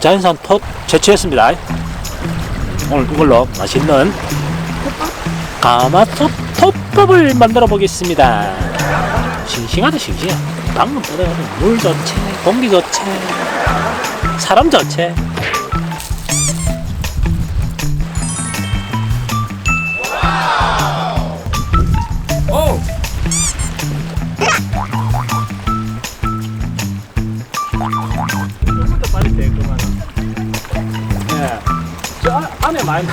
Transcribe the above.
자연산 폿 채취했습니다. 오늘 이걸로 맛있는 가마솥 톱밥을 만들어 보겠습니다. 싱싱하다 싱싱해. 방금 보다 물 좋지, 공기 좋지, 사람 좋지. 이것도 빨리 되구만. 예. 저 안- 안에 많이